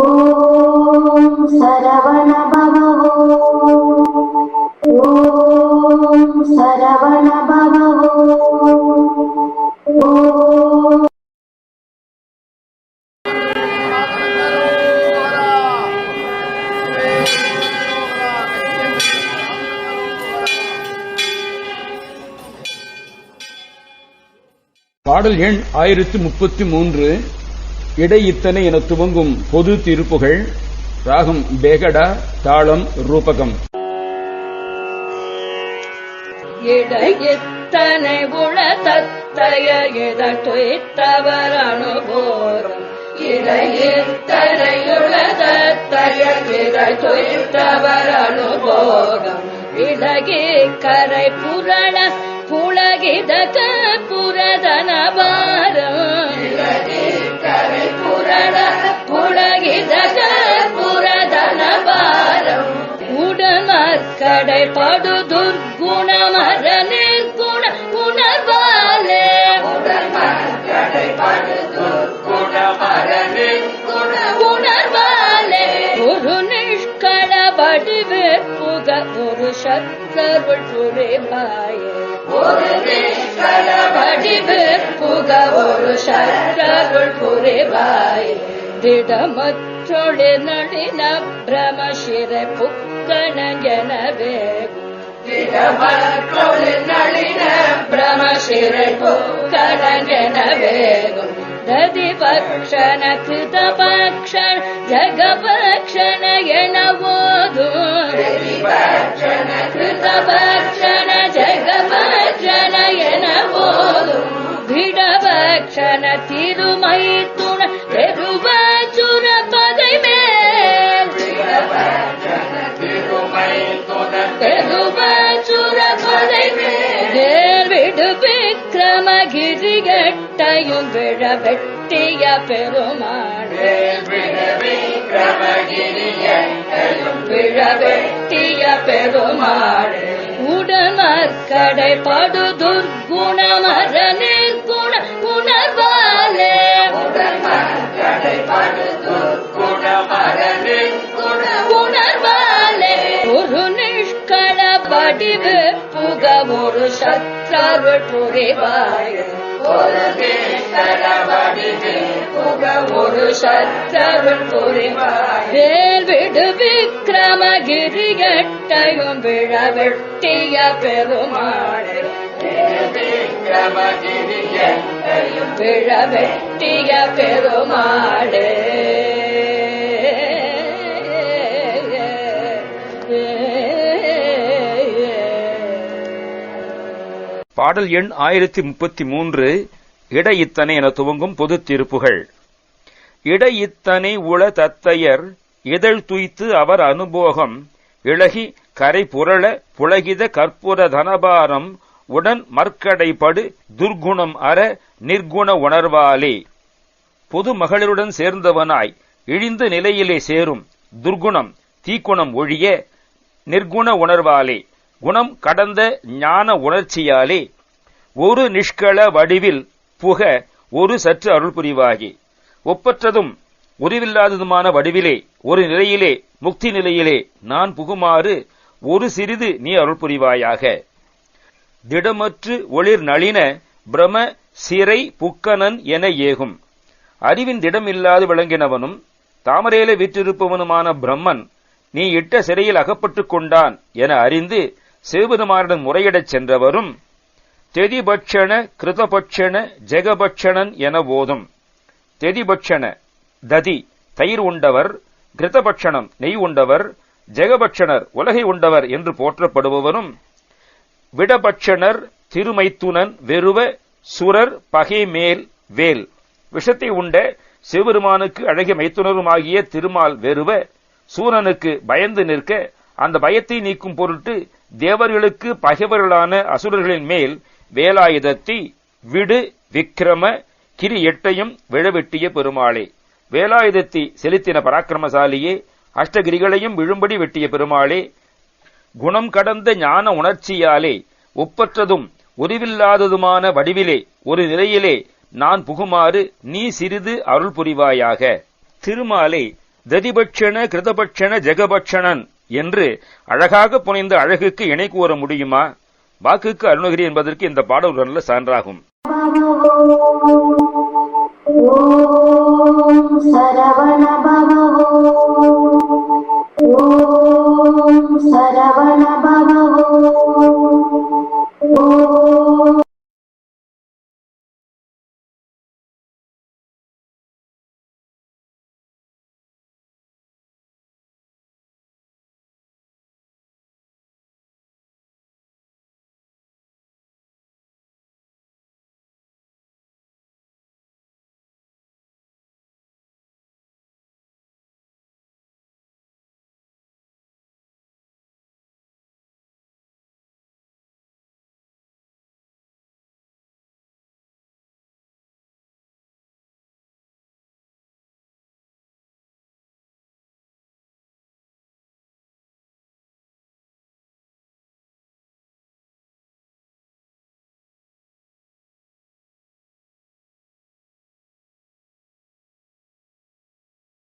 ஓம் சரவண பாடல் எண் ஆயிரத்து முப்பத்தி மூன்று. இடையித்தனை என துவங்கும் பொது திருப்புகள் ராகம் பேகடா தாளம் ரூபகம். இடையித்தனை உள தத்தைய இடையித்தனை உள தத்தைய அனுபோகம் இலகி கரை புரண புலகிதக நிஷ்கள வடிவு புக ஒரு சக்கருள் புரிவாயே திடமற்றொழி நளின பிரமசிர புக்கணஞ்சனவே திடமற்றொழி நளின பிரமசிர புக்கணஞ்சனவேகும் पक्षण कृतपक्षण जगपक्षण यणवोधु जगभक्षनय नवोधु कृतभक्षण जगभयनवो विडभक्षण तिरुमैत्रुण விக்கிரமகிரிகட்டையும் விழ வெட்டிய பெருமாள். விழ வெட்டிய பெருமாள். உடமற்கடை படு துர்குணமர நிர்குண உணர்வாலே உணர்வாலே ஒரு நிஷ்கள வடிவு புக ஒரு நிஷ்கள வடிவு புக ஒரு புரிவாய் வேல் விடு விக்கிரமகிரியட்டையும் விழ வெட்டிய பெருமாள். விழ வெட்டிய பெருமாளே. பாடல் எண் ஆயிரத்தி முப்பத்தி மூன்று இடையித்தனை என துவங்கும் பொது திருப்புகள். இடையித்தனை உள தத்தையர் இதழ் துய்த்து அவர் அனுபோகம் இழகி கரை புரள புலகித கற்புர தனபாரம் உடன் மற்கடைபடு துர்குணம் அற நிர்குண உணர்வாலே. பொது மகளிருடன் சேர்ந்தவனாய் இழிந்த நிலையிலே சேரும் துர்குணம் தீக்குணம் ஒழிய நிர்குண உணர்வாலே. குணம் கடந்த ஞான உணர்ச்சியாலே ஒரு நிஷ்கள வடிவில் புக ஒரு சற்று அருள் புரிவாகி. ஒப்பற்றதும் உருவில்லாததுமான வடிவிலே ஒரு நிலையிலே முக்தி நிலையிலே நான் புகுமாறு ஒரு சிறிது நீ அருள் புரிவாயாக. திடமற்று ஒளிர் நளின பிரம சிறை புக்கனன் என ஏகும். அறிவின் திடம் இல்லாது விளங்கினவனும் தாமரையில விற்றிருப்பவனுமான பிரம்மன் நீ இட்ட சிறையில் அகப்பட்டுக் கொண்டான் என அறிந்து சிவபெருமானிடம் முறையிடச் சென்றவரும் தெதிபட்சண கிருதபட்சண ஜெகபட்சணன் என போதும் தெதிபட்சண ததி தயிர் உண்டவர் கிருதபட்சணம் நெய் உண்டவர் ஜெகபட்சணர் உலகை உண்டவர் என்று போற்றப்படுபவரும் விடபட்சணர் திருமைத்துனன் வெறுவ சுரர் பகை மேல் வேல். விஷத்தை உண்ட சிவபெருமானுக்கு அழகிய மைத்துனருமாகிய திருமால் வெறுவ சூரனுக்கு பயந்து நிற்க அந்த பயத்தை நீக்கும் பொருட்டு தேவர்களுக்கு பகைவர்களான அசுரர்களின் மேல் வேலாயுதத்தை விடு விக்கிரம கிரி எட்டையும் விழவெட்டிய பெருமாளே. வேலாயுதத்தை செலுத்தின பராக்கிரமசாலியே அஷ்டகிரிகளையும் விழும்படி வெட்டிய பெருமாளே குணம் கடந்த ஞான உணர்ச்சியாலே ஒப்பற்றதும் உருவில்லாததுமான வடிவிலே ஒரு நிலையிலே நான் புகுமாறு நீ சிறிது அருள் புரிவாயாக. திருமாலை ததிபட்சண கிருதபட்சண ஜெகபட்சணன். என்று அழகாக புனைந்த அழகுக்கு இணை கூற முடியுமா? வாக்குக்கு அருணகிரி என்பதற்கு இந்த பாடல் ஒரு நல்ல சான்றாகும். சரவண